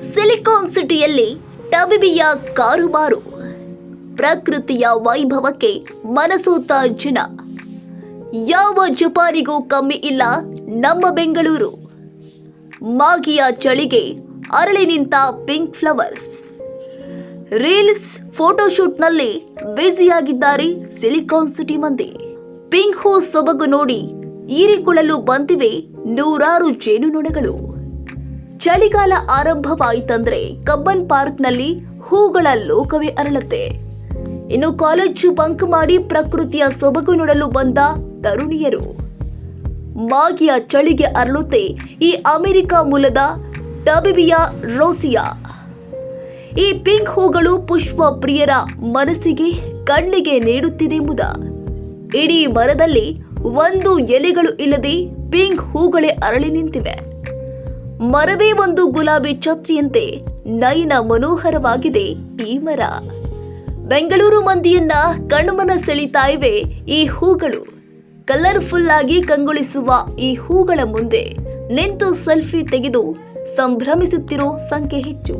Silicon ಸಿಟಿಯಲ್ಲಿ ಟಬಿಬಿಯ ಕಾರುಬಾರು, ಪ್ರಕೃತಿಯ ವೈಭವಕ್ಕೆ ಮನಸೋತ ಜನ. ಯಾವ ಜಪಾನಿಗೂ ಕಮ್ಮಿ ಇಲ್ಲ ನಮ್ಮ ಬೆಂಗಳೂರು. ಮಾಗಿಯ ಚಳಿಗೆ ಅರಳಿ ನಿಂತ ಪಿಂಕ್ ಫ್ಲವರ್ಸ್. ರೀಲ್ಸ್ ಫೋಟೋಶೂಟ್ನಲ್ಲಿ ಬ್ಯುಸಿಯಾಗಿದ್ದಾರೆ ಸಿಲಿಕಾನ್ ಸಿಟಿ ಮಂದಿ. ಪಿಂಕ್ ಹೋ ಸೊಬಗು ನೋಡಿ, ಈರಿಕೊಳ್ಳಲು ಬಂದಿವೆ ನೂರಾರು ಜೇನುನೊಣಗಳು. ಚಳಿಗಾಲ ಆರಂಭವಾಯಿತಂದ್ರೆ ಕಬ್ಬನ್ ಪಾರ್ಕ್ನಲ್ಲಿ ಹೂಗಳ ಲೋಕವೇ ಅರಳತೆ ಇನ್ನು ಕಾಲೇಜು ಬಂಕ್ ಮಾಡಿ ಪ್ರಕೃತಿಯ ಸೊಬಗು ನೋಡಲು ಬಂದ ತರುಣಿಯರು. ಮಾಗಿಯ ಚಳಿಗೆ ಅರಳುತ್ತೆ ಈ ಅಮೆರಿಕ ಮೂಲದ ಟಬಿಬಿಯಾ ರೋಸಿಯಾ. ಈ ಪಿಂಕ್ ಹೂಗಳು ಪುಷ್ಪ ಪ್ರಿಯರ ಮನಸ್ಸಿಗೆ ಕಣ್ಣಿಗೆ ನೀಡುತ್ತಿದೆ ಎಂಬುದ. ಇಡೀ ಮರದಲ್ಲಿ ಒಂದು ಎಲೆಗಳು ಇಲ್ಲದೆ ಪಿಂಕ್ ಹೂಗಳೇ ಅರಳಿ ನಿಂತಿವೆ. ಮರವೇ ಒಂದು ಗುಲಾಬಿ ಛತ್ರಿಯಂತೆ ನಯನ ಮನೋಹರವಾಗಿದೆ ಈ ಮರ. ಬೆಂಗಳೂರು ಮಂದಿಯನ್ನ ಕಣ್ಮನ ಸೆಳಿತಾ ಇವೆ ಈ ಹೂಗಳು. ಕಲರ್ಫುಲ್ ಆಗಿ ಕಂಗೊಳಿಸುವ ಈ ಹೂಗಳ ಮುಂದೆ ನಿಂತು ಸೆಲ್ಫಿ ತೆಗೆದು ಸಂಭ್ರಮಿಸುತ್ತಿರೋ ಸಂಖ್ಯೆ ಹೆಚ್ಚು.